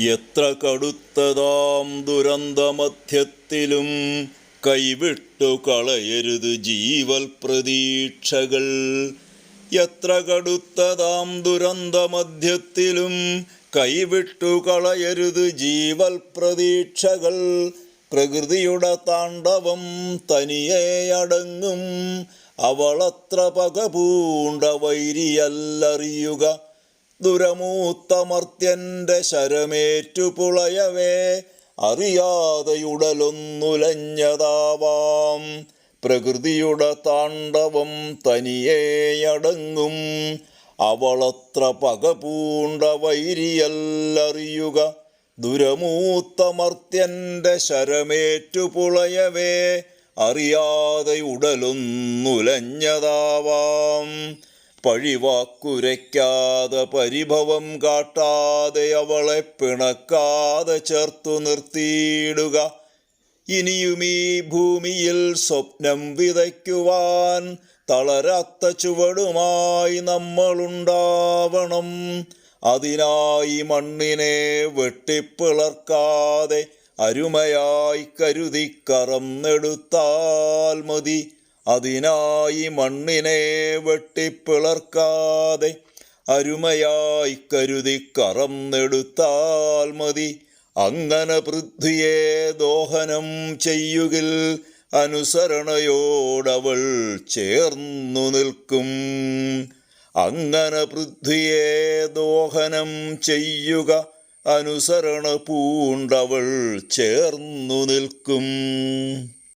എത്ര കടുത്തതാം ദുരന്തമധ്യത്തിലും കൈവിട്ടു കളയരുത് ജീവൽ പ്രതീക്ഷകൾ. എത്ര കടുത്തതാം ദുരന്തമധ്യത്തിലും കൈവിട്ടു കളയരുത് ജീവൽ പ്രതീക്ഷകൾ. പ്രകൃതിയുടെ താണ്ഡവം തനിയെ അടങ്ങും. അവളത്ര പകപൂണ്ട വൈരിയല്ലറിയുക. ദുരമൂത്തമർത്യന്റെ ശരമേറ്റു പുളയവേ അറിയാതെയുടലൊന്നുലഞ്ഞതാവാം. പ്രകൃതിയുടെ താണ്ഡവം തനിയേയടങ്ങും. അവളത്ര പക പൂണ്ട വൈരിയല്ലറിയുക. ദുരമൂത്തമർത്യന്റെ ശരമേറ്റു പുളയവേ അറിയാതെ ഉടലൊന്നുലഞ്ഞതാവാം പഴിവാക്കുരയ്ക്കാതെ പരിഭവം കാട്ടാതെ അവളെ പിണക്കാതെ ചേർത്തു നിർത്തിയിടുക. ഇനിയും ഈ ഭൂമിയിൽ സ്വപ്നം വിതയ്ക്കുവാൻ തളരാത്ത ചുവടുമായി നമ്മളുണ്ടാവണം. അതിനായി മണ്ണിനെ വെട്ടിപ്പിളർക്കാതെ അരുമയായി കരുതി കറന്നെടുത്താൽ മതി. അതിനായി മണ്ണിനെ വെട്ടിപ്പിളർക്കാതെ അരുമയായി കരുതി കറന്നെടുത്താൽ മതി. അങ്ങനെ പൃഥ്വിയെ ദോഹനം ചെയ്യുകിൽ അനുസരണയോടവൾ ചേർന്നു നിൽക്കും. അങ്ങനെ പൃഥ്വിയെ ദോഹനം ചെയ്യുക അനുസരണ പൂണ്ടവൾ ചേർന്നു നിൽക്കും.